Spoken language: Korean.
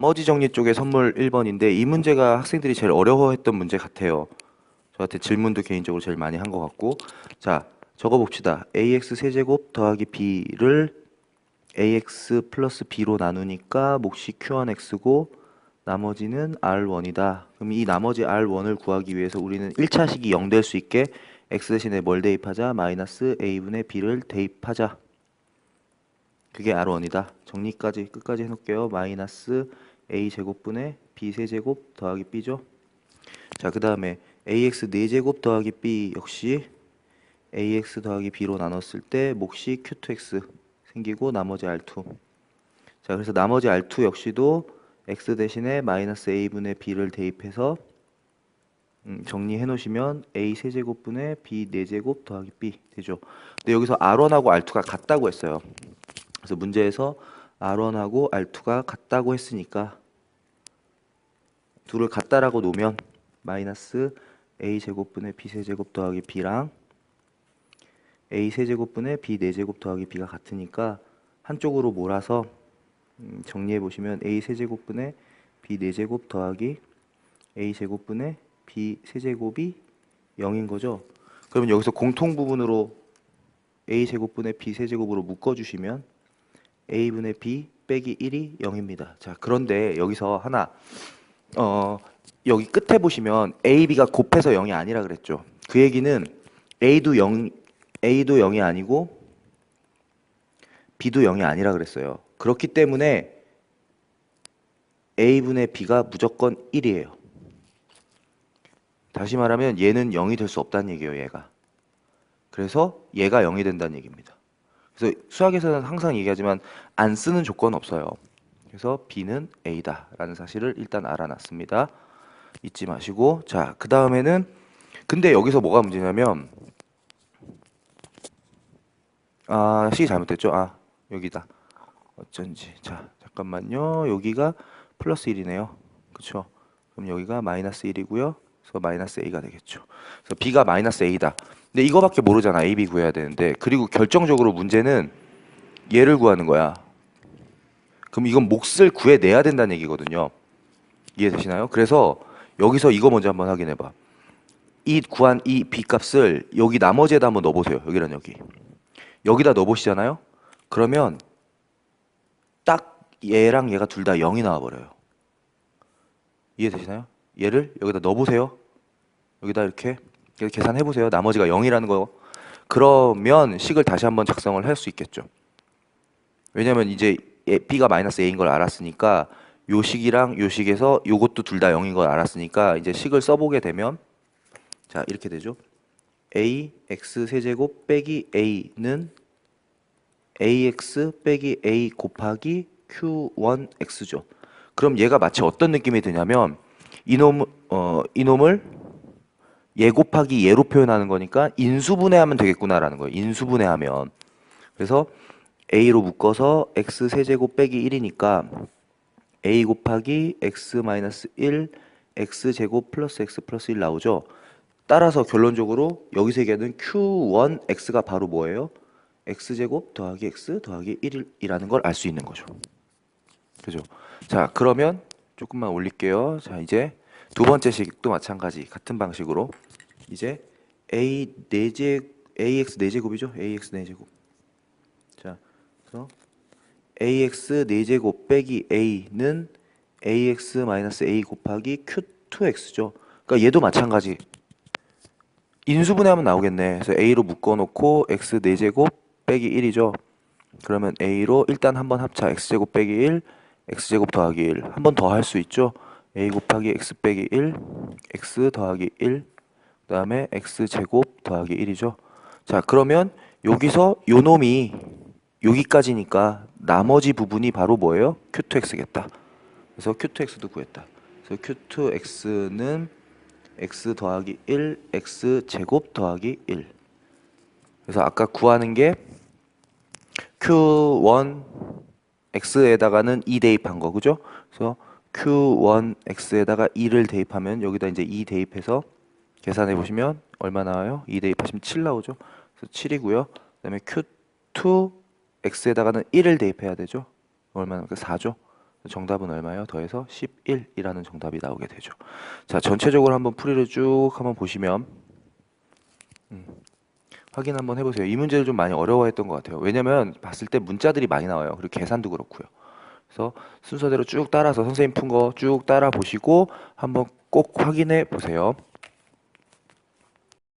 나머지 정리 쪽에 선물 1번인데 이 문제가 학생들이 제일 어려워했던 문제 같아요. 저한테 질문도 개인적으로 제일 많이 한 것 같고 자 적어봅시다. ax 세제곱 더하기 b를 ax 플러스 b로 나누니까 몫이 q1x고 나머지는 r1이다. 그럼 이 나머지 r1을 구하기 위해서 우리는 1차식이 0 될 수 있게 x 대신에 뭘 대입하자? 마이너스 a분의 b를 대입하자. 그게 r1이다. 정리까지 끝까지 해놓을게요. 마이너스 a 제곱분의 b 세제곱 더하기 b죠. 자, 그 다음에 ax 4제곱 더하기 b 역시 ax 더하기 b로 나눴을 때 몫이 q2x 생기고 나머지 r2. 자, 그래서 나머지 r2 역시도 x 대신에 마이너스 a분의 b를 대입해서 음, 정리해 놓으시면 a 세제곱분의 b 4제곱 더하기 b 되죠. 근데 여기서 r1하고 r2가 같다고 했어요. 그래서 문제에서 R1하고 R2가 같다고 했으니까 둘을 같다라고 놓으면 마이너스 A 제곱분의 B 세제곱 더하기 B랑 A 세제곱분의 B 네제곱 더하기 B가 같으니까 한쪽으로 몰아서 음, 정리해 보시면 A 세제곱분의 B 네제곱 더하기 A 제곱분의 B 세제곱이 0인 거죠. 그러면 여기서 공통 부분으로 A 제곱분의 B 세제곱으로 묶어 주시면 a분의 b 빼기 1이 0입니다. 자, 그런데 여기서 하나 어, 여기 끝에 보시면 a, b가 곱해서 0이 아니라 그랬죠. 그 얘기는 a도 0 a도 0이 아니고 b도 0이 아니라 그랬어요. 그렇기 때문에 a분의 b가 무조건 1이에요. 다시 말하면 얘는 0이 될 수 없다는 얘기예요, 얘가. 그래서 얘가 0이 된다는 얘기입니다. 그래서 수학에서는 항상 얘기하지만 안 쓰는 조건 없어요. 그래서 B는 A다라는 사실을 일단 알아놨습니다. 잊지 마시고 자 그 다음에는 근데 여기서 뭐가 문제냐면 아 식이 잘못됐죠? 아 여기다 어쩐지 자 잠깐만요 여기가 플러스 1이네요 그쵸? 그럼 여기가 마이너스 1이고요 그래서 마이너스 A가 되겠죠 그래서 B가 마이너스 A다 근데 이거밖에 모르잖아. A, B 구해야 되는데. 그리고 결정적으로 문제는 얘를 구하는 거야. 그럼 이건 몫을 구해내야 된다는 얘기거든요. 이해되시나요? 그래서 여기서 이거 먼저 한번 확인해 봐. 이 구한 이 B 값을 여기 나머지에다 한번 넣어보세요. 여기랑 여기. 여기다 넣어보시잖아요? 그러면 딱 얘랑 얘가 둘 다 0이 나와버려요. 이해되시나요? 얘를 여기다 넣어보세요. 여기다 이렇게 이렇게 계산해 보세요. 나머지가 0이라는 거. 그러면 식을 다시 한번 작성을 할 수 있겠죠. 왜냐면 이제 예, b가 마이너스 a인 걸 알았으니까 요 식이랑 요 식에서 요것도 둘 다 0인 걸 알았으니까 이제 식을 써보게 되면 자 이렇게 되죠. a x 세제곱 빼기 a는 ax 빼기 a 곱하기 q1 x죠. 그럼 얘가 마치 어떤 느낌이 드냐면 이놈 어 이놈을 얘 곱하기 얘로 표현하는 거니까 인수분해하면 되겠구나라는 거예요. 인수분해하면. 그래서 a로 묶어서 x 세제곱 빼기 1이니까 a 곱하기 x 마이너스 1 x 제곱 플러스 x 플러스 1 나오죠. 따라서 결론적으로 여기서 얘기하는 q1 x가 바로 뭐예요? x 제곱 더하기 x 더하기 1이라는 걸 알 수 있는 거죠. 그죠? 자, 그러면 조금만 올릴게요. 자, 이제 두 번째 식도 마찬가지 같은 방식으로 이제 a 4제 ax 4제곱이죠. ax 4제곱. 자, 그래서 ax 4제곱 빼기 a는 ax 마이너스 a 곱하기 q2x죠. 그러니까 얘도 마찬가지. 인수분해하면 나오겠네. 그래서 a로 묶어놓고 x 4제곱 빼기 1이죠. 그러면 a로 일단 한번 합차 x제곱 빼기 1, x제곱 더하기 1. 한 번 더 할 수 있죠. a 곱하기 x 빼기 1, x 더하기 1, 그 다음에 x제곱 더하기 1이죠. 자, 그러면 여기서 요 놈이 여기까지니까 나머지 부분이 바로 뭐예요? q2x겠다. 그래서 q2x도 구했다. 그래서 q2x는 x 더하기 1, x제곱 더하기 1. 그래서 아까 구하는 게 q1 x에다가는 2 대입한 거, 그죠? 그래서 q1x에다가 2를 대입하면 여기다 이제 2 대입해서 계산해 보시면 얼마 나와요? 2 대입하시면 7 나오죠. 그래서 7이고요. 그다음에 q2x에다가는 1을 대입해야 되죠. 얼마 나올까? 4죠. 정답은 얼마예요? 더해서 11이라는 정답이 나오게 되죠. 자, 전체적으로 한번 풀이를 쭉 한번 보시면 음, 확인 한번 해보세요. 이 문제를 좀 많이 어려워했던 것 같아요. 왜냐면 봤을 때 문자들이 많이 나와요. 그리고 계산도 그렇고요. 그래서 순서대로 쭉 따라서 선생님 푼 거 쭉 따라 보시고 한번 꼭 확인해 보세요.